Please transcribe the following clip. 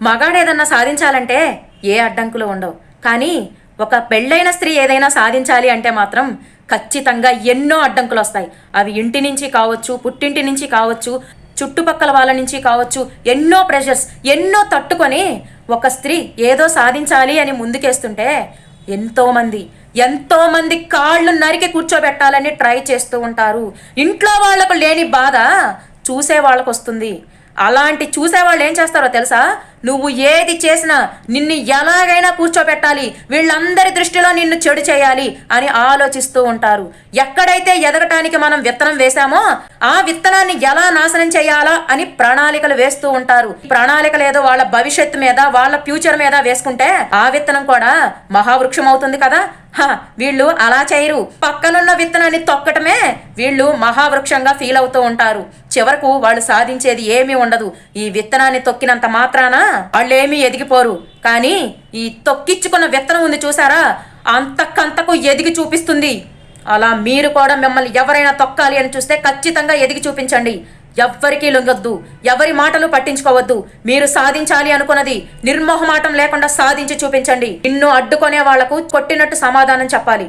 మగాడేదన్నా సాధించాలంటే ఏ అడ్డంకులు ఉండవు. కానీ ఒక పెళ్ళైన స్త్రీ ఏదైనా సాధించాలి అంటే మాత్రం ఖచ్చితంగా ఎన్నో అడ్డంకులు వస్తాయి. అవి ఇంటి నుంచి కావచ్చు పుట్టింటి నుంచి కావచ్చు చుట్టుపక్కల వాళ్ళ నుంచి కావచ్చు ఎన్నో ప్రెషర్స్ ఎన్నో తట్టుకొని ఒక స్త్రీ ఏదో సాధించాలి అని ముందుకేస్తుంటే ఎంతోమంది ఎంతోమంది కాళ్ళు నరికి కూర్చోబెట్టాలని ట్రై చేస్తూ ఉంటారు. ఇంట్లో వాళ్ళకు లేని బాధ చూసే వాళ్ళకు వస్తుంది అలాంటి చూసేవాళ్ళు ఏం చేస్తారో తెలుసా? నువ్వు ఏది చేసినా నిన్ను ఎలాగైనా కూర్చోబెట్టాలి. వీళ్ళందరి దృష్టిలో నిన్ను చెడు చేయాలి అని ఆలోచిస్తూ ఉంటారు. ఎక్కడైతే ఎదగటానికి మనం విత్తనం వేశామో ఆ విత్తనాన్ని ఎలా నాశనం చేయాలా అని ప్రణాళికలు వేస్తూ ఉంటారు. ప్రణాళికలు ఏదో వాళ్ళ భవిష్యత్తు మీద వాళ్ళ ఫ్యూచర్ మీద వేసుకుంటే ఆ విత్తనం కూడా మహావృక్షం అవుతుంది కదా. హ, వీళ్ళు అలా చేయరు. పక్కనున్న విత్తనాన్ని తొక్కటమే వీళ్ళు మహావృక్షంగా ఫీల్ అవుతూ ఉంటారు. చివరకు వాళ్ళు సాధించేది ఏమీ ఉండదు. ఈ విత్తనాన్ని తొక్కినంత మాత్రాన వాళ్ళేమీ ఎదిగిపోరు. కానీ ఈ తొక్కిచ్చుకున్న విత్తనం ఉంది చూసారా? అంతకంతకు ఎదిగి చూపిస్తుంది. అలా మీరు కూడా మిమ్మల్ని ఎవరైనా తొక్కాలి అని చూస్తే ఖచ్చితంగా ఎదిగి చూపించండి. ఎవ్వరికీ లొంగొద్దు. ఎవరి మాటలు పట్టించుకోవద్దు. మీరు సాధించాలి అనుకున్నది నిర్మోహమాటం లేకుండా సాధించి చూపించండి. నిన్ను అడ్డుకునే వాళ్ళకు కొట్టినట్టు సమాధానం చెప్పాలి.